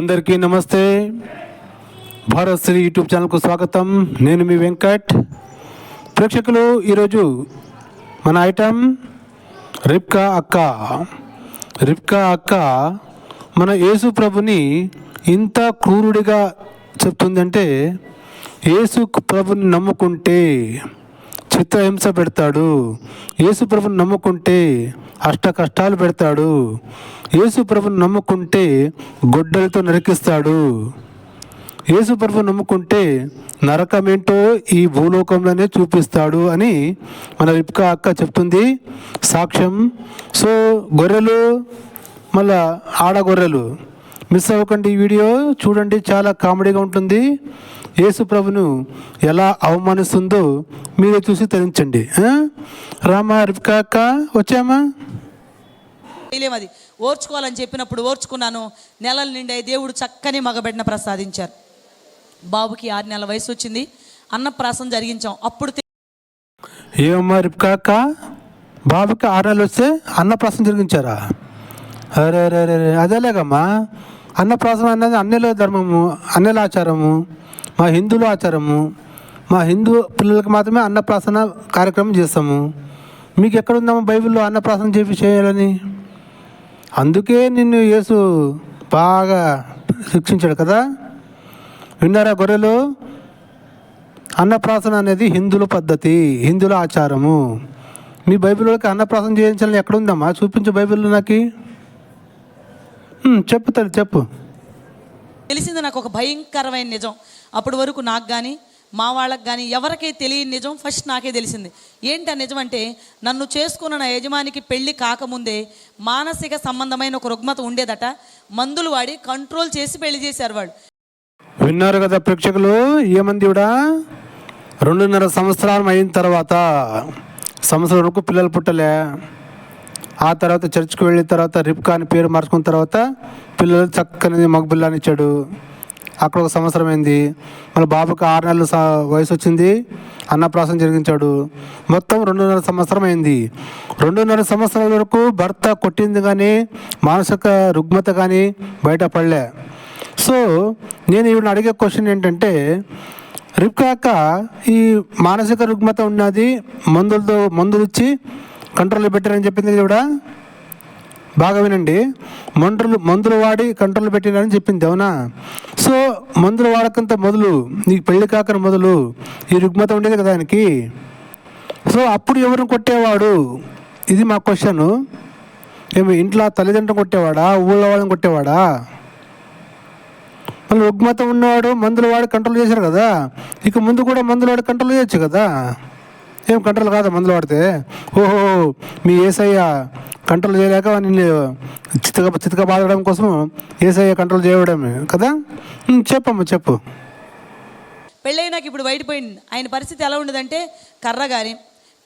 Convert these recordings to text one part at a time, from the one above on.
అందరికీ నమస్తే. భారత్ శ్రీ యూట్యూబ్ ఛానల్కు స్వాగతం. నేను మీ వెంకట్. ప్రేక్షకులు ఈరోజు మన ఐటమ్ రిప్కా అక్క. రిప్కా అక్క మన యేసు ప్రభుని ఇంత క్రూరుడిగా చెప్తుందంటే యేసు ప్రభుని నమ్ముకుంటే చిత్తహింస పెడతాడు. యేసుప్రభుని నమ్ముకుంటే అష్ట కష్టాలు పెడతాడు. యేసుప్రభుని నమ్ముకుంటే గొడ్డలతో నరికిస్తాడు. యేసుప్రభు నమ్ముకుంటే నరకమేంటో ఈ భూలోకంలోనే చూపిస్తాడు అని మన రిప్కా అక్క చెప్తుంది. సాక్ష్యం. సో గొర్రెలు మళ్ళా ఆడ గొర్రెలు మిస్ అవ్వకండి ఈ వీడియో. చూడండి చాలా కామెడీగా ఉంటుంది. యేసు ప్రభును ఎలా అవమానిస్తుందో మీరే చూసి తరించండి? రామా అక్క వచ్చామా? అది ఓర్చుకోవాలని చెప్పినప్పుడు ఓర్చుకున్నాను. నెలల నిండి దేవుడు చక్కని మగబిడ్డను ప్రసాదించారు. బాబుకి ఆరు నెలల వయసు వచ్చింది. అన్నప్రాసం జరిగించాం. అప్పుడు ఏమమ్మా రిప్కా అక్క బాబుకి ఆరు నెలలు వస్తే అన్నప్రాసం జరిగించారా? అరే అరే అరే అరే. అదేలేగమ్మా. అన్నప్రాసం అనేది అన్నెల ధర్మము అన్నెల ఆచారము. మా హిందువుల ఆచారము మా హిందూ పిల్లలకు మాత్రమే అన్నప్రాసన కార్యక్రమం చేస్తాము. మీకు ఎక్కడుందామో బైబిల్లో అన్నప్రాసన చేపి చేయాలని? అందుకే నిన్ను యేసు బాగా శిక్షించాడు కదా? విన్నారా గొర్రెలు? అన్నప్రాసన అనేది హిందువుల పద్ధతి హిందువుల ఆచారము. మీ బైబిల్లోకి అన్నప్రాసన చేయించాలని ఎక్కడ చూపించు బైబిల్లో నాకు. చెప్పు తల్లి చెప్పు. తెలిసింది నాకు ఒక భయంకరమైన నిజం. అప్పటి వరకు నాకు కానీ మా వాళ్ళకి కానీ ఎవరికీ తెలియని నిజం ఫస్ట్ నాకే తెలిసింది. ఏంటి ఆ నిజం అంటే నన్ను చేసుకున్న నా యజమానికి పెళ్ళి కాకముందే మానసిక సంబంధమైన ఒక రుగ్మత ఉండేదట. మందులు వాడి కంట్రోల్ చేసి పెళ్ళి చేశారు వాడు విన్నారు కదా ప్రేక్షకులు? ఏమంది కూడా రెండున్నర సంవత్సరాలు అయిన తర్వాత సంవత్సరం వరకు పిల్లలు పుట్టలే. ఆ తర్వాత చర్చ్కి వెళ్ళిన తర్వాత రిప్కా అని పేరు మార్చుకున్న తర్వాత పిల్లలు చక్కని మగపిల్లని ఇచ్చాడు. అక్కడ ఒక సంవత్సరం అయింది. మన బాబుకి ఆరు నెలలు స- వయసు వచ్చింది. అన్నప్రాసం జరిగించాడు. మొత్తం రెండున్నర సంవత్సరం అయింది. రెండున్నర సంవత్సరాల వరకు భర్త కొట్టింది కానీ మానసిక రుగ్మత కానీ బయటపడలే సో నేను ఈవిడ అడిగే క్వశ్చన్ ఏంటంటే రిప్కాక ఈ మానసిక రుగ్మత ఉన్నది మందులతో మందులు ఇచ్చి కంట్రోల్లో పెట్టారని చెప్పింది ఈవిడ? బాగా వినండి. మందులు మందులు వాడి కంట్రోల్ పెట్టినారని చెప్పింది అవునా? సో మందులు వాడకంత మొదలు నీకు పెళ్ళి కాకన మొదలు ఈ రుగ్మత ఉండేది కదా ఆయనకి? సో అప్పుడు ఎవరిని కొట్టేవాడు? ఇది మా క్వశ్చన్. ఏమి ఇంట్లో తల్లిదండ్రులు కొట్టేవాడా? ఊళ్ళో వాళ్ళని కొట్టేవాడా? మళ్ళీ రుగ్మత ఉన్నవాడు మందులు వాడు కంట్రోల్ చేశారు కదా? ఇక ముందు కూడా మందులు వాడి కంట్రోల్ చేయొచ్చు కదా? ఏం కంట్రోల్ కాదు మందులు వాడితే. ఓహో మీ ఏసయ్య కంట్రోల్ చేయలేక నిన్ను చితక చిత్తగా బాధడం కోసం ఏసయ్య కంట్రోల్ చేయడమే కదా? చెప్పమ్మా చెప్పు. పెళ్ళైనాక ఇప్పుడు బయటపోయింది. ఆయన పరిస్థితి ఎలా ఉండదంటే కర్ర కానీ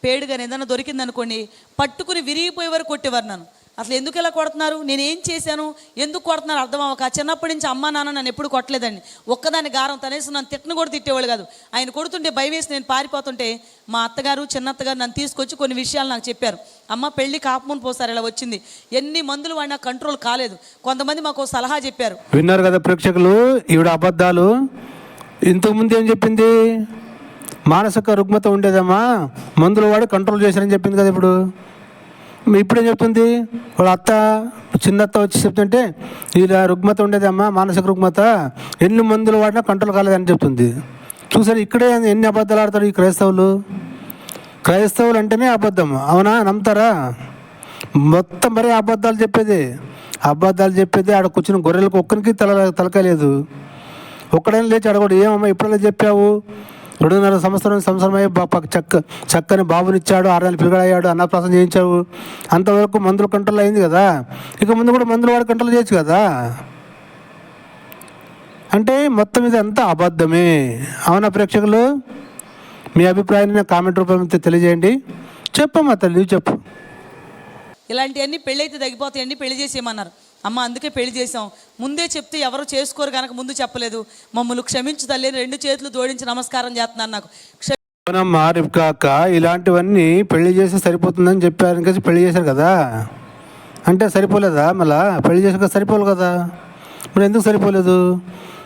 పేడు కానీ ఏదైనా దొరికిందనుకోండి పట్టుకుని విరిగిపోయే వరకు కొట్టేవారు నన్ను. అసలు ఎందుకు ఇలా కొడుతున్నారు? నేను ఏం చేశాను? ఎందుకు కొడుతున్నారు? అర్థం అవ్వక. చిన్నప్పటి నుంచి అమ్మా నాన్న నన్ను ఎప్పుడు కొట్టలేదండి. ఒక్కదాని గారం తనేసి నన్ను తిట్టను కూడా తిట్టేవాళ్ళు కాదు. ఆయన కొడుతుంటే భయం వేసి నేను పారిపోతుంటే మా అత్తగారు చిన్నత్తగారు నన్ను తీసుకొచ్చి కొన్ని విషయాలు నాకు చెప్పారు. అమ్మ పెళ్ళి కాపముని పోసారు ఇలా వచ్చింది. ఎన్ని మందులు వాడినా కంట్రోల్ కాలేదు. కొంతమంది మాకు సలహా చెప్పారు. విన్నారు కదా ప్రేక్షకులు ఈవిడ అబద్ధాలు. ఇంతకుముందు ఏం చెప్పింది? మానసిక రుగ్మత ఉండేదమ్మా. మందులు వాడి కంట్రోల్ చేశారని చెప్పింది కదా ఇప్పుడు. ఇప్పుడేం చెప్తుంది? వాళ్ళ అత్త చిన్నత్త వచ్చి చెప్తుంటే ఇలా రుగ్మత ఉండేది అమ్మా మానసిక రుగ్మత ఎన్ని మందులు వాడినా కంట్రోల్ కాలేదని చెప్తుంది. చూసారు ఇక్కడే ఎన్ని అబద్ధాలు ఆడతారు ఈ క్రైస్తవులు? క్రైస్తవులు అంటేనే అబద్ధం. అవునా? నమ్ముతారా? మొత్తం మరీ అబద్ధాలు చెప్పేది. అబద్ధాలు చెప్పేది ఆడ కూర్చుని గొర్రెలకు ఒక్కరికి తల తలకలేదు ఒక్కడైనా లేచి అడగడు ఏమమ్మా ఇప్పుడైనా చెప్పావు? రెండున్నర సంవత్సరం సంవత్సరం బా- చక్క చక్కని బాబునిచ్చాడు ఆరు నెలలు పిల్లగాడయ్యాడు అన్నప్రాసం చేయించావు అంతవరకు మందులు కంట్రోల్ అయింది కదా. ఇక ముందు కూడా మందులు వాడు కంట్రోల్ చేయొచ్చు కదా. అంటే మొత్తం ఇది అంతా అబద్ధమే. అవునా ప్రేక్షకులు? మీ అభిప్రాయాన్ని కామెంట్ రూపంలో తెలియజేయండి. చెప్పమ్మా తల్లి నువ్వు చెప్పు. ఇలాంటివన్నీ పెళ్ళైతే తగ్గిపోతాయండి పెళ్ళి చేసేయమన్నారు. అమ్మ అందుకే పెళ్ళి చేసాం ముందే చెప్తే ఎవరు చేసుకోరు కనుక ముందు చెప్పలేదు. మమ్మల్ని క్షమించు తల్లి రెండు చేతులు జోడించి నమస్కారం చేస్తున్నాను నాకు. క్ష- అవునమ్మా ఇలాంటివన్నీ పెళ్ళి చేస్తే సరిపోతుందని చెప్పారు. కలిసి పెళ్ళి చేశారు కదా? అంటే సరిపోలేదా మళ్ళా? పెళ్ళి చేసాక సరిపోలేదు కదా? మరి ఎందుకు సరిపోలేదు?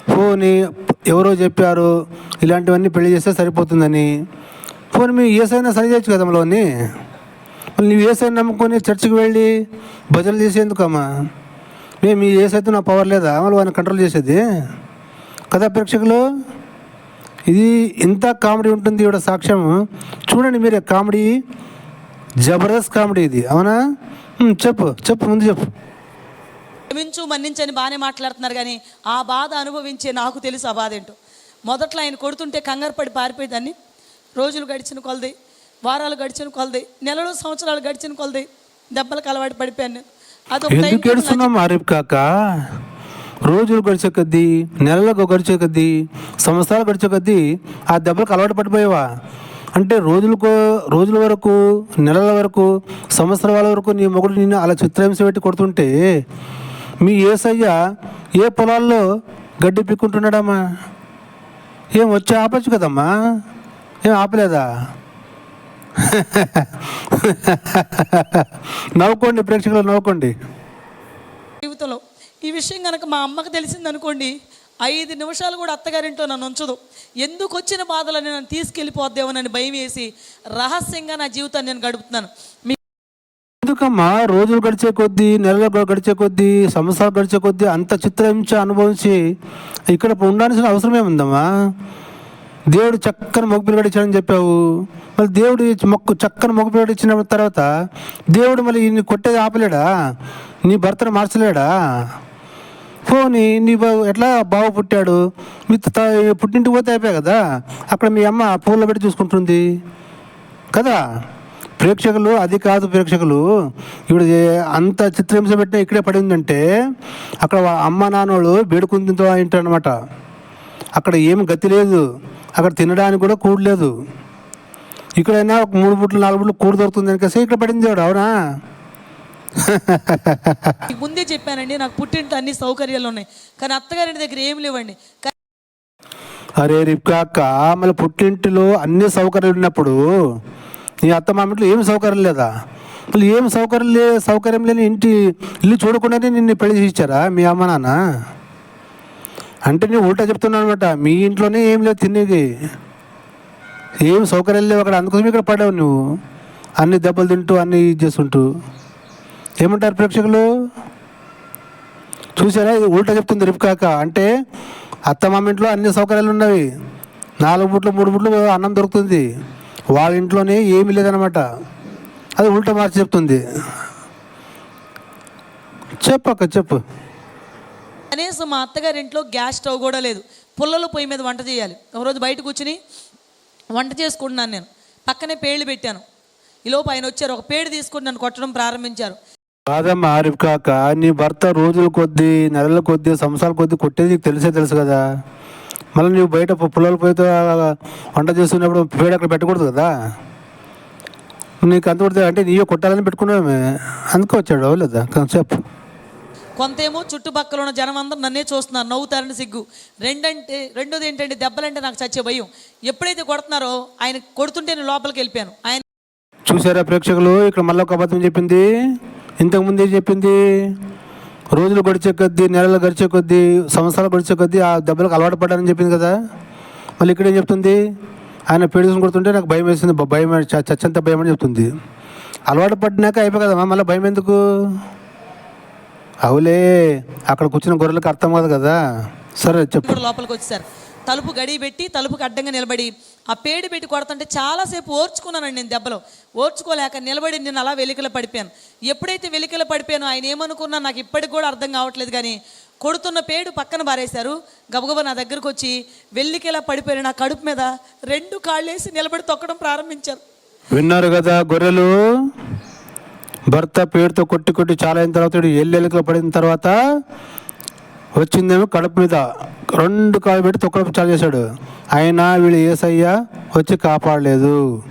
పోనీ ఎవరో చెప్పారు ఇలాంటివన్నీ పెళ్ళి చేస్తే సరిపోతుందని. పోనీ మీ ఏసైనా సరి చేయొచ్చు కదా మళ్ళీ నువ్వు ఏసైనా నమ్ముకొని చర్చికి వెళ్ళి భజనలు చేసేందుకమ్మా? మేము మీ ఏసైతే నా పవర్ లేదా? అమలు వాడిని కంట్రోల్ చేసేది. కదా ప్రేక్షకులు? ఇది ఇంత కామెడీ ఉంటుంది ఇవిడ సాక్ష్యం. చూడండి మీరే కామెడీ జబర్దస్త్ కామెడీ ఇది. అవునా? చెప్పు చెప్పు ముందు చెప్పు. క్షమించు మన్నించని బాగానే మాట్లాడుతున్నారు కానీ ఆ బాధ అనుభవించే నాకు తెలుసు ఆ బాధ ఏంటో. మొదట్లో ఆయన కొడుతుంటే కంగారు పడి పారిపోయేదాన్ని రోజులు గడిచిన కొలది వారాలు గడిచిన కొలది నెలలు సంవత్సరాలు గడిచిన కొలది దెబ్బలకు అలవాటు పడిపోయాను. ఎందుకు ఏడుస్తున్నాం ఆరిఫ్ కాక? రోజులు గడిచే కొద్దీ నెలలకు గడిచే కొద్దీ సంవత్సరాలు గడిచే కొద్దీ ఆ దెబ్బలకు అలవాటు పడిపోయావా? అంటే రోజులకు రోజుల వరకు నెలల వరకు సంవత్సరాల వరకు నీ మొగుడు నిన్ను అలా చిత్రహింస పెట్టి కొడుతుంటే మీ ఏసయ్య ఏ పొలాల్లో గడ్డి పిక్కుంటున్నాడమ్మా? ఏం వచ్చి ఆపచ్చు కదమ్మా? ఏం ఆపలేదా? నవ్వుకోండి ప్రేక్షకులు నవ్వుకోండి. జీవితంలో ఈ విషయం కనుక మా అమ్మకు తెలిసింది అనుకోండి ఐదు నిమిషాలు కూడా అత్తగారింట్లో నన్ను ఉంచదు. ఎందుకు వచ్చిన బాధలని నన్ను తీసుకెళ్ళిపోద్దేమోనని భయం వేసి రహస్యంగా నా జీవితాన్ని నేను గడుపుతున్నాను. మీ ఎందుకమ్మా? రోజులు గడిచే కొద్దీ నెలలు గడిచే కొద్దీ సంవత్సరాలు గడిచే కొద్దీ అంత చిత్రహింస అనుభవించి ఇక్కడ ఉండాల్సిన అవసరం ఏముందమ్మా దేవుడు చక్కని మొగ్గు పిల్లగాడు ఇచ్చాడని చెప్పావు. మళ్ళీ దేవుడు ఇచ్చి మొక్కు చక్కని మొగ్గు పిల్లగాడు ఇచ్చిన తర్వాత దేవుడు మళ్ళీ నీ కొట్టేది ఆపలేడా? నీ భర్తను మార్చలేడా? పోనీ నీ బాబు ఎట్లా బావ పుట్టాడు? మీ పుట్టింటికి పోతే అయిపోయా కదా? అక్కడ మీ అమ్మ పూల పెట్టి చూసుకుంటుంది. కదా? ప్రేక్షకులు అది కాదు ప్రేక్షకులు ఇప్పుడు అంత చిత్రహింస పెట్టినా ఇక్కడే పడిందంటే అక్కడ అమ్మ నాన్నోళ్ళు బేడుకుందితో ఏంటనమాట అక్కడ ఏం గతి లేదు. అక్కడ తినడానికి కూడా కూడు లేదు. ఇక్కడైనా ఒక మూడు బుట్లు నాలుగు బుట్లు కూడు దొరుకుతుంది అనేసి ఇక్కడ పడింది దేవుడు అవునా? ముందే చెప్పానండి నాకు పుట్టింటి అన్ని సౌకర్యాలు ఉన్నాయి. కానీ అత్తగారింటి దగ్గర ఏం లేవండి. అరే రిప్కాక మళ్ళీ పుట్టింటిలో అన్ని సౌకర్యాలు ఉన్నప్పుడు నీ అత్త మామింట్లో ఏం సౌకర్యం లేదా? మళ్ళీ ఏం సౌకర్యం లే సౌకర్యం లేని ఇంటి ఇల్లు చూడకుండానే నిన్ను పెళ్ళి చేయించారా మీ అమ్మ నాన్న? అంటే నేను ఉల్టా చెప్తున్నాను అనమాట మీ ఇంట్లోనే ఏం లేదు తినేది. ఏం సౌకర్యాలు లేవు అక్కడ. అందుకోసం ఇక్కడ పడావు నువ్వు. అన్ని దెబ్బలు తింటూ అన్ని ఇది చేస్తుంటూ. ఏమంటారు ప్రేక్షకులు? చూసారా? ఇది ఉల్టా చెప్తుంది రిప్కాక అంటే అత్తమామ ఇంట్లో అన్ని సౌకర్యాలు ఉన్నవి. నాలుగు బుట్లు మూడు బుట్లు అన్నం దొరుకుతుంది. వాళ్ళ ఇంట్లోనే ఏమీ లేదనమాట అది ఉల్టా మార్చి చెప్తుంది. చెప్పక్క చెప్పు. కనీసం మా అత్తగారి ఇంట్లో గ్యాస్ స్టవ్ కూడా లేదు. పుల్లల పొయ్యి మీద వంట చేయాలి. ఒకరోజు బయట కూర్చుని వంట చేసుకుంటున్నాను నేను. పక్కనే పేళ్ళు పెట్టాను. ఈలోపు ఆయన వచ్చారు. ఒక పేడు తీసుకుని నన్ను కొట్టడం ప్రారంభించారు. కాదమ్మా కాక నీ భర్త రోజుల కొద్దీ నెలల కొద్దీ సంవత్సరాల కొద్దీ కొట్టేది నీకు తెలిసే తెలుసు కదా? మళ్ళీ నువ్వు బయట పుల్లల పొయ్యితో వంట చేస్తున్నప్పుడు పేడ అక్కడ పెట్టకూడదు కదా? నీకు అంత కొడితే అంటే నీయో కొట్టాలని పెట్టుకున్నామే. అందుకు వచ్చాడు లేదా? చెప్పు. కొంతేమో చుట్టుపక్కల ఉన్న జనం అందరూ నన్నే చూస్తున్నారు నవ్వుతారని సిగ్గు. రెండంటే రెండోది ఏంటంటే దెబ్బలంటే నాకు చచ్చే భయం. ఎప్పుడైతే కొడుతున్నారో ఆయన కొడుతుంటే నేను లోపలికి వెళ్ళిపోయాను. ఆయన చూసారా ప్రేక్షకులు? ఇక్కడ మళ్ళీ ఒక అబద్ధం చెప్పింది. ఇంతకుముందే చెప్పింది? రోజులు గడిచే కొద్దీ నెలలు గడిచే కొద్దీ సంవత్సరాలు గడిచే కొద్దీ ఆ దెబ్బలకు అలవాటు పడ్డానని చెప్పింది కదా. మళ్ళీ ఇక్కడ ఏం చెప్తుంది? ఆయన పెడుసుకుని కొడుతుంటే నాకు భయం వేసింది. భయం చచ్చంత భయం అని చెప్తుంది. అలవాటు పడినాక అయిపోయి కదా మళ్ళీ భయం ఎందుకు? అవులే అక్కడ కూర్చున్న గొర్రెలకు అర్థం కాదు కదా. సరే చెప్పు. లోపలికి వచ్చేసారు తలుపు గడి పెట్టి తలుపుకి అడ్డంగా నిలబడి ఆ పేడు పెట్టి కొడుతుంటే చాలాసేపు ఓర్చుకున్నానండి నేను దెబ్బలో. ఓర్చుకోలేక నిలబడి నేను అలా వెలికల పడిపోయాను. ఎప్పుడైతే వెలికల పడిపోయానో ఆయన ఏమనుకున్నా నాకు ఇప్పటికి కూడా అర్థం కావట్లేదు కానీ కొడుతున్న పేడు పక్కన బారేశారు గబగబా నా దగ్గరకు వచ్చి వెల్లికెలా పడిపోయిన నా కడుపు మీద రెండు కాళ్ళేసి నిలబడి తొక్కడం ప్రారంభించారు. విన్నారు కదా గొర్రెలు? భర్త పేరుతో కొట్టి కొట్టి చాలా అయిన తర్వాత వీడు పడిన తర్వాత వచ్చిందేమో కడుపు మీద రెండు కాలు పెట్టి తొక్కడం చాలు చేశాడు. అయినా వీళ్ళు ఏసయ్య వచ్చి కాపాడలేదు.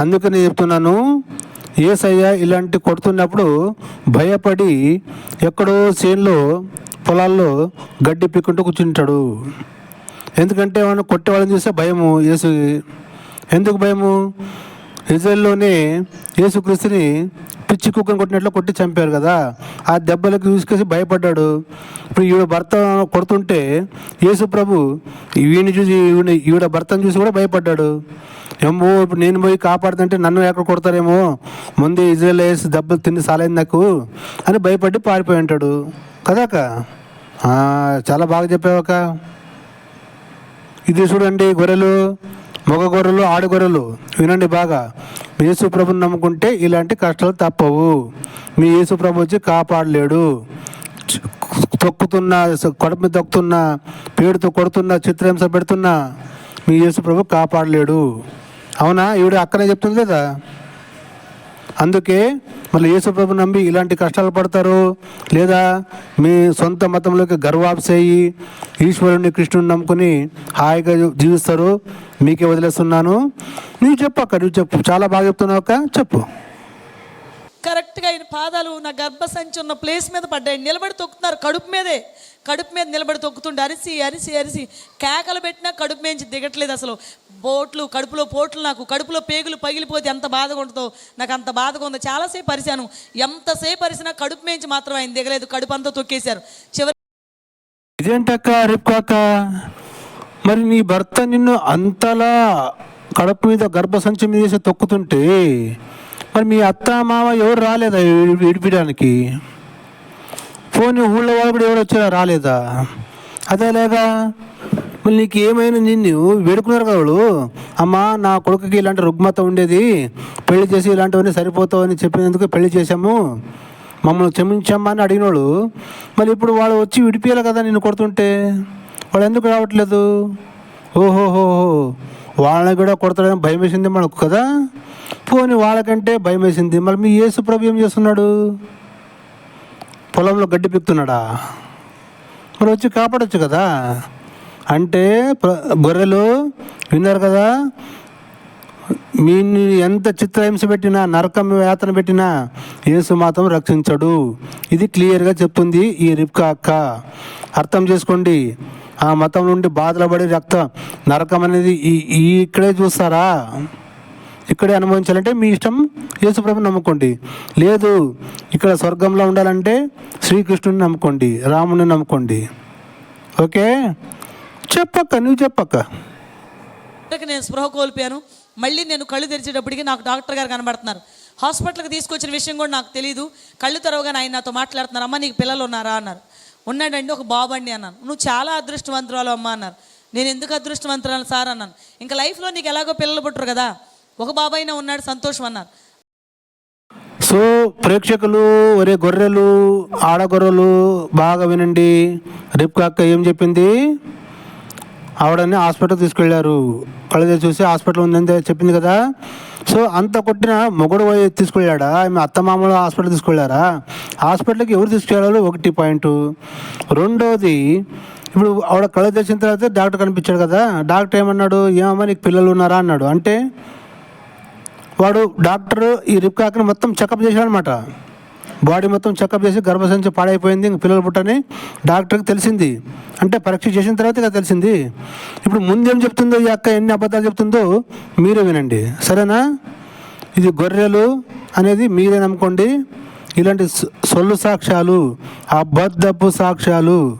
అందుకని నేను చెప్తున్నాను ఏసయ్య ఇలాంటి కొడుతున్నప్పుడు భయపడి ఎక్కడో చేనులో పొలాల్లో గడ్డి పిక్కుంటూ కూర్చుంటాడు. ఎందుకంటే మనం కొట్టే వాళ్ళని చూస్తే భయము యేసు. ఎందుకు భయము? ఇజ్రాయెల్లోనే యేసుక్రీస్తుని పిచ్చి కుక్కను కొట్టినట్లు కొట్టి చంపారు కదా. ఆ దెబ్బలకు చూసుకేసి భయపడ్డాడు. ఇప్పుడు ఈవిడ భర్త కొడుతుంటే యేసు ప్రభు ఈయన చూసి ఈవిడ ఈవిడ భర్తను చూసి కూడా భయపడ్డాడు. ఏమో ఇప్పుడు నేను పోయి కాపాడుతుంటే నన్ను ఎక్కడ కొడతారేమో? ముందే ఇజ్రాయల్ వేసి దెబ్బలు తిని సాలైంది నాకు అని భయపడి పారిపోయి ఉంటాడు. కదాక చాలా బాగా చెప్పావక ఇది చూడండి గొర్రెలు మగ గొర్రెలు ఆడ గొర్రెలు. వినండి బాగా. మీ యేసు ప్రభుని నమ్ముకుంటే ఇలాంటి కష్టాలు తప్పవు. మీ యేసుప్రభు వచ్చి కాపాడలేడు. తొక్కుతున్న కడుపు మీద తొక్కుతున్న పేడుతో కొడుతున్న చిత్రహింస పెడుతున్న మీ యేసు ప్రభు కాపాడలేడు. అవునా? ఈవిడ అక్కనే చెప్తుంది లేదా అందుకే మళ్ళీ యేసు ప్రభు నమ్మి ఇలాంటి కష్టాలు పడతారు. లేదా మీ సొంత మతంలోకి గర్వాప్సేయి ఈశ్వరుని కృష్ణుని నమ్ముకుని హాయిగా జీవిస్తారు. మీకే వదిలేస్తున్నాను. నువ్వు చెప్పు అక్క నువ్వు చెప్పు. చాలా బాగా చెప్తున్నావు అక్క చెప్పు. కరెక్ట్గా ఆయన పాదాలు నా గర్భసంచి ఉన్న ప్లేస్ మీద పడ్డాయి. నిలబడి తొక్కుతున్నారు కడుపు మీదే. కడుపు మీద నిలబడి తొక్కుతుండే అరిసి అరిసి అరిసి కేకలు పెట్టినా కడుపు మేంచి దిగట్లేదు అసలు. బోట్లు కడుపులో పోట్లు నాకు. కడుపులో పేగులు పగిలిపోతే ఎంత బాధగా ఉంటుందో నాకు అంత బాధగా ఉందో. చాలాసేపు అరిశాను. ఎంతసేపు అరిసినా కడుపు మేంచి మాత్రం ఆయన దిగలేదు. కడుపు అంతా తొక్కేశారు. చివరి ఇదేంటక్క రేపుకాక? మరి నీ భర్త నిన్ను అంతలా కడుపు మీద గర్భసంచి మీద వేసి తొక్కుతుంటే మరి మీ అత్త మామ ఎవరు రాలేదా విడిపించడానికి? పోనీ ఊళ్ళో వాళ్ళు కూడా ఎవరు వచ్చారా రాలేదా? అదే లేదా మళ్ళీ నీకు ఏమైనా నిన్ను వేడుకున్నారు కదా వాళ్ళు? అమ్మా నా కొడుకుకి ఇలాంటి రుగ్మత ఉండేది పెళ్ళి చేసి ఇలాంటివన్నీ సరిపోతావని చెప్పినందుకు పెళ్ళి చేశాము. మమ్మల్ని క్షమించమ్మా అని అడిగినోడు మళ్ళీ ఇప్పుడు వాళ్ళు వచ్చి విడిపియాలి కదా నిన్ను కొడుతుంటే? వాళ్ళు ఎందుకు రావట్లేదు? ఓహోహో వాళ్ళని కూడా కొడతాడని భయం వేసింది మనకు కదా? పోనీ వాళ్ళకంటే భయం వేసింది. మళ్ళీ మీ యేసు ప్రభు ఏం చేస్తున్నాడు? పొలంలో గడ్డి పిక్తున్నాడా మరి వచ్చి కాపాడొచ్చు కదా? అంటే గొర్రెలు విన్నారు కదా? మీ ఎంత చిత్రహింస పెట్టినా నరకం యాతన పెట్టినా యేసు మాత్రం రక్షించడు. ఇది క్లియర్గా చెప్తుంది ఈ రిప్కా అక్క. అర్థం చేసుకోండి. ఆ మతం నుండి బాధలు పడి రక్తం నరకం అనేది ఈ ఇక్కడే చూస్తారా? ఇక్కడే అనుభవించాలంటే మీ ఇష్టం యేసుప్రభు నమ్ముకోండి. లేదు ఇక్కడ స్వర్గంలో ఉండాలంటే శ్రీకృష్ణుని నమ్ముకోండి రాముని నమ్ముకోండి. ఓకే? చెప్పక్క నువ్వు చెప్పక్క. నేను స్పృహ కోల్పోయాను. మళ్ళీ నేను కళ్ళు తెరిచేటప్పటికి నాకు డాక్టర్ గారు కనబడుతున్నారు. హాస్పిటల్కి తీసుకొచ్చిన విషయం కూడా నాకు తెలియదు కళ్ళు తెరవగానే ఆయన నాతో మాట్లాడుతున్నారు. అమ్మ నీకు పిల్లలు ఉన్నారా? అన్నారు. ఉన్నాడండి ఒక బాబు అండి అన్నాను. నువ్వు చాలా అదృష్టవంతురాలు అమ్మ అన్నారు. నేను ఎందుకు అదృష్టవంతురాలు సార్ అన్నాను. ఇంకా లైఫ్లో నీకు ఎలాగో పిల్లలు పుట్టరు కదా. ఒక బాబు ఉన్నాడు సంతోషం అన్నారు. సో ప్రేక్షకులు ఒరే గొర్రెలు ఆడగొర్రెలు బాగా వినండి. రేపు అక్క ఏం చెప్పింది? ఆవిడని హాస్పిటల్ తీసుకెళ్ళారు కళ్ళ చూసి హాస్పిటల్ ఉందని చెప్పింది కదా. సో అంత కొట్టిన మొగుడు పోయి తీసుకెళ్ళాడా? ఆమె అత్తమామలు హాస్పిటల్ తీసుకెళ్ళారా? హాస్పిటల్కి ఎవరు తీసుకెళ్ళారు ఒకటి పాయింట్. రెండోది ఇప్పుడు ఆవిడ కళ్ళు తెచ్చిన తర్వాత డాక్టర్ కనిపించాడు కదా. డాక్టర్ ఏమన్నాడు? ఏమమ్మా నీకు పిల్లలు ఉన్నారా? అన్నాడు. అంటే వాడు డాక్టర్ ఈ రిప్కాక్ని మొత్తం చెకప్ చేశాడనమాట బాడీ మొత్తం చెకప్ చేసి గర్భసంచి పాడైపోయింది ఇంక పిల్లలు పుట్టని డాక్టర్కి తెలిసింది. అంటే పరీక్ష చేసిన తర్వాత ఇక తెలిసింది. ఇప్పుడు ముందేం చెప్తుందో ఈ అక్క ఎన్ని అబద్ధాలు చెప్తుందో మీరే వినండి. సరేనా? ఇది గొర్రెలు అనేది మీరే నమ్ముకోండి. ఇలాంటి సొల్లు సాక్ష్యాలు అబద్ధపు సాక్ష్యాలు.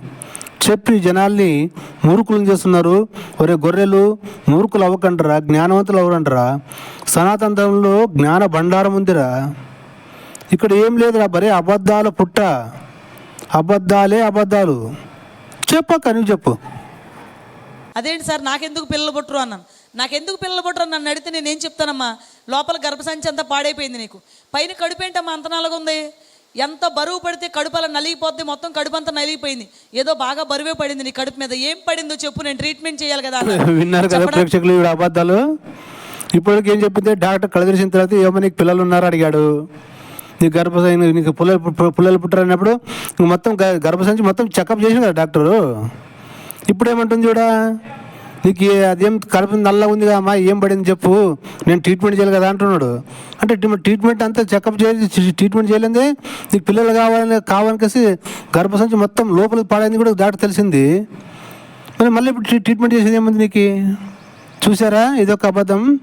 చెప్పి జనాల్ని మూర్ఖులను చేస్తున్నారు. ఒరే గొర్రెలు మూర్ఖులు అవ్వకండరా జ్ఞానవంతులు అవ్వరంటరా ధర్మంలో జ్ఞాన భండారం ఉందిరా. ఇక్కడ ఏం లేదురా బరే అబద్ధాల పుట్ట. అబద్ధాలే అబద్ధాలు. చెప్పక్క నువ్వు చెప్పు. అదేంటి సార్ నాకెందుకు పిల్లలు పుట్టరు అన్నాను. నాకెందుకు పిల్లలు పుట్టరు అని నన్ను అడిగితే నేనేం చెప్తానమ్మా? లోపల గర్భసంచి అంతా పాడైపోయింది నీకు. పైన కడుపు ఏంటమ్మా ఉంది ఎంత బరువు పడితే కడుపు అలా నలిగిపోద్ది మొత్తం కడుపు అంతా నలిగిపోయింది. ఏదో బాగా బరువే పడింది నీ కడుపు మీద. ఏం పడిందో చెప్పు నేను ట్రీట్మెంట్ చేయాలి కదా. విన్నారు కదా ప్రేక్షకులు ఈవిడ అబద్ధాలు? ఇప్పటికి ఏం చెప్పింది? డాక్టర్ కలగరిసిన తర్వాత ఏమో నీకు పిల్లలు ఉన్నారు? అడిగాడు. నీకు గర్భసంచి నీకు పుల్లలు పుల్లలు పుట్టారన్నప్పుడు మొత్తం గర్భసంచి మొత్తం చెకప్ చేసింది కదా డాక్టరు. ఇప్పుడు ఏమంటుంది చూడ? నీకు అదేం కడుపు నల్లగా ఉంది కదమ్మా ఏం పడింది చెప్పు. నేను ట్రీట్మెంట్ చేయాలి కదా అంటున్నాడు. అంటే ట్రీట్మెంట్ అంతా చెకప్ చేసి ట్రీట్మెంట్ చేయలేదు. నీకు పిల్లలు కావాలని కావాలనికేసి గర్భసంచి మొత్తం లోపలికి పాడైంది కూడా డాక్టర్ తెలిసింది. మరి మళ్ళీ ఇప్పుడు ట్రీట్మెంట్ చేసేది ఏముంది నీకు? చూసారా ఇదొక అబద్ధం.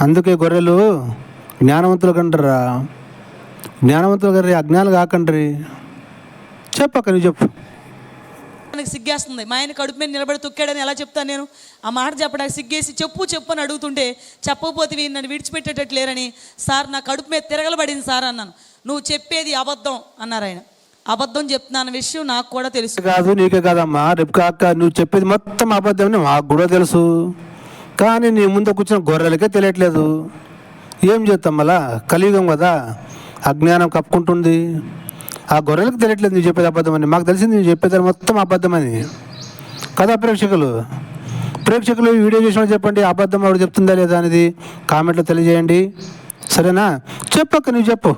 అందుకే గొర్రెలు జ్ఞానవంతులు కంటారా జ్ఞానవంతులు గారి అజ్ఞానాలు కాకండ్రి. చెప్పక్క నువ్వు చెప్పు. చెప్పడానికి సిగ్గేస్తుంది. మా ఆయన కడుపు మీద నిలబడి తొక్కాడని ఎలా చెప్తాను నేను? ఆ మాట చెప్పడానికి సిగ్గేసి చెప్పు చెప్పు అని అడుగుతుంటే చెప్పకపోతే నన్ను విడిచిపెట్టేటట్టు లేరని సార్ నా కడుపు మీద తిరగలబడింది సార్ అన్నాను. నువ్వు చెప్పేది అబద్ధం అన్నారు ఆయన. అబద్ధం చెప్తున్నాను విషయం నాకు కూడా తెలుసు. కాదు నీకే కాదమ్మా. రేపు కాక నువ్వు చెప్పేది మొత్తం అబద్ధం మాకు కూడా తెలుసు. కానీ నీ ముందు కూర్చున్న గొర్రెలకే తెలియట్లేదు. ఏం చేస్తాం మళ్ళా? కలియుగం కదా. అజ్ఞానం కప్పుకుంటుంది. ఆ గొర్రెలకు తెలియట్లేదు నువ్వు చెప్పేది అబద్ధమని. మాకు తెలిసింది నువ్వు చెప్పేది మొత్తం అబద్ధమని. కదా ప్రేక్షకులు? ప్రేక్షకులు వీడియో చూసిన చెప్పండి అబద్ధం ఎవరు చెప్తుందా లేదా అనేది కామెంట్లో తెలియజేయండి. సరేనా? చెప్పక్క నువ్వు చెప్పు.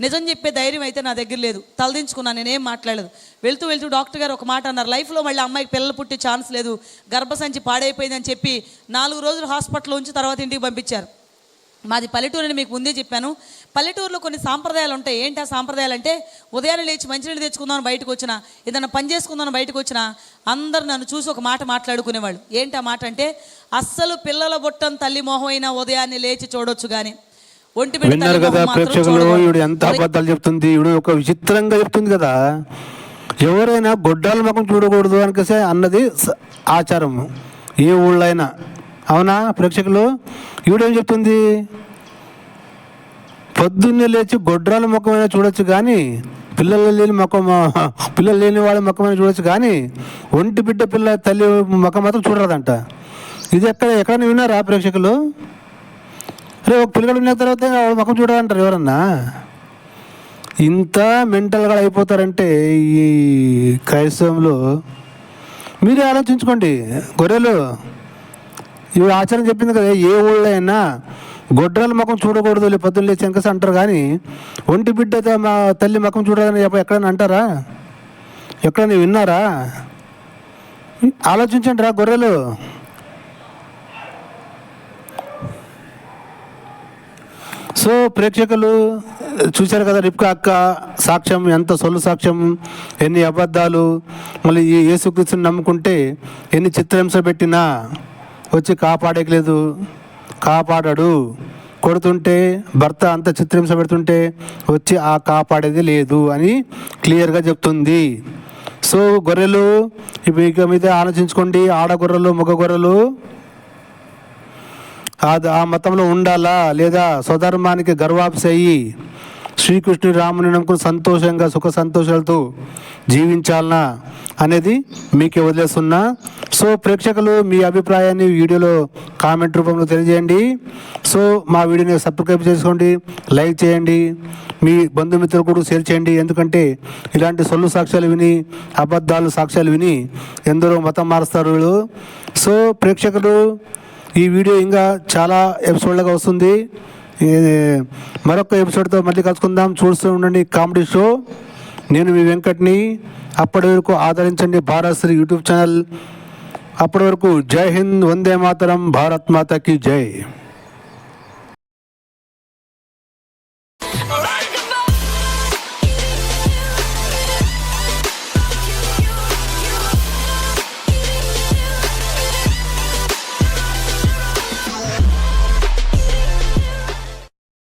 నిజం చెప్పే ధైర్యం అయితే నా దగ్గర లేదు. తలదించుకున్నాను నేనేం మాట్లాడలేదు. వెళ్తూ వెళ్తూ డాక్టర్ గారు ఒక మాట అన్నారు. లైఫ్లో మళ్ళీ అమ్మాయికి పిల్లలు పుట్టే ఛాన్స్ లేదు. గర్భసంచి పాడైపోయిందని చెప్పి నాలుగు రోజులు హాస్పిటల్లో ఉంచి తర్వాత ఇంటికి పంపించారు. మాది పల్లెటూరు అని మీకు ముందే చెప్పాను. పల్లెటూరులో కొన్ని సాంప్రదాయాలు ఉంటాయి. ఏంటి ఆ సాంప్రదాయాలు అంటే ఉదయాన్నే లేచి మంచినీళ్ళు తెచ్చుకుందామని బయటకు వచ్చిన ఏదైనా పని చేసుకుందామని బయటకు వచ్చిన అందరు నన్ను చూసి ఒక మాట మాట్లాడుకునేవాళ్ళు. ఏంటి ఆ మాట అంటే అస్సలు పిల్లల బుట్టం తల్లి మొహం అయినా ఉదయాన్నే లేచి చూడొచ్చు కానీ ఒంటి విన్నారు కదా ప్రేక్షకులు ఎంత అబద్ధాలు చెప్తుంది ఈవిడ ఒక విచిత్రంగా చెప్తుంది కదా. ఎవరైనా గొడ్డాల ముఖం చూడకూడదు అనికేసే అన్నది స- ఆచారం ఏ ఊళ్ళో అయినా అవునా ప్రేక్షకులు? ఈవిడేం చెప్తుంది? పొద్దున్నే లేచి గొడ్రాల ముఖమైన చూడొచ్చు కానీ పిల్లలు లేని ముఖం పిల్లలు లేని వాళ్ళ ముఖమైన చూడొచ్చు కానీ ఒంటి బిడ్డ పిల్ల తల్లి ముఖం మాత్రం చూడరాదంట. ఇది ఎక్కడ ఎక్కడైనా విన్నారా ప్రేక్షకులు? అరే ఒక పిల్లగాడు ఉన్న తర్వాత వాళ్ళ ముఖం చూడాలంటారు ఎవరన్నా? ఇంత మెంటల్గా అయిపోతారంటే ఈ క్రైస్తవంలో మీరే ఆలోచించుకోండి. గొర్రెలు ఇవి ఆచారం చెప్పింది కదా ఏ ఊళ్ళో అయినా గొడ్రాల ముఖం చూడకూడదు లే పొద్దున్న లేచి వెంకస అంటారు కానీ ఒంటి బిడ్డ మా తల్లి ముఖం చూడాలని ఎప్ప- ఎక్కడైనా అంటారా? ఎక్కడైనా విన్నారా? ఆలోచించండి రా గొర్రెలు. సో ప్రేక్షకులు చూశారు కదా రిప్కా అక్క సాక్ష్యం ఎంత సొల్లు సాక్ష్యం ఎన్ని అబద్ధాలు మళ్ళీ ఈ యేసుక్రీస్తుని నమ్ముకుంటే ఎన్ని చిత్రహింస పెట్టినా. వచ్చి కాపాడేయలేదు. కాపాడాడు. కొడుతుంటే భర్త అంత చిత్రహింస పెడుతుంటే వచ్చి ఆ కాపాడేది లేదు అని క్లియర్గా చెప్తుంది. సో గొర్రెలు ఇక మీద ఆలోచించుకోండి. ఆడ గొర్రెలు మగ గొర్రెలు ఆ మతంలో ఉండాలా? లేదా స్వధర్మానికి గర్వాప్సి శ్రీకృష్ణుడు రాముని నమ్ముకుని సంతోషంగా సుఖ సంతోషాలతో జీవించాలనా అనేది మీకే వదిలేస్తున్నా. సో ప్రేక్షకులు మీ అభిప్రాయాన్ని వీడియోలో కామెంట్ రూపంలో తెలియజేయండి. సో మా వీడియోని సబ్స్క్రైబ్ చేసుకోండి లైక్ చేయండి మీ బంధుమిత్రులు కూడా షేర్ చేయండి. ఎందుకంటే ఇలాంటి సొల్లు సాక్ష్యాలు విని అబద్ధాలు సాక్ష్యాలు విని ఎందరో మతం మారుస్తారు వీళ్ళు. సో ప్రేక్షకులు ఈ వీడియో ఇంకా చాలా ఎపిసోడ్లుగా వస్తుంది. మరొక ఎపిసోడ్తో మళ్ళీ కలుసుకుందాం. చూస్తూ ఉండండి కామెడీ షో. నేను మీ వెంకట్ని. అప్పటి వరకు ఆదరించండి భారత్ శ్రీ యూట్యూబ్ ఛానల్. అప్పటి వరకు జై హింద్ వందే మాతరం భారత్ మాతకి జై.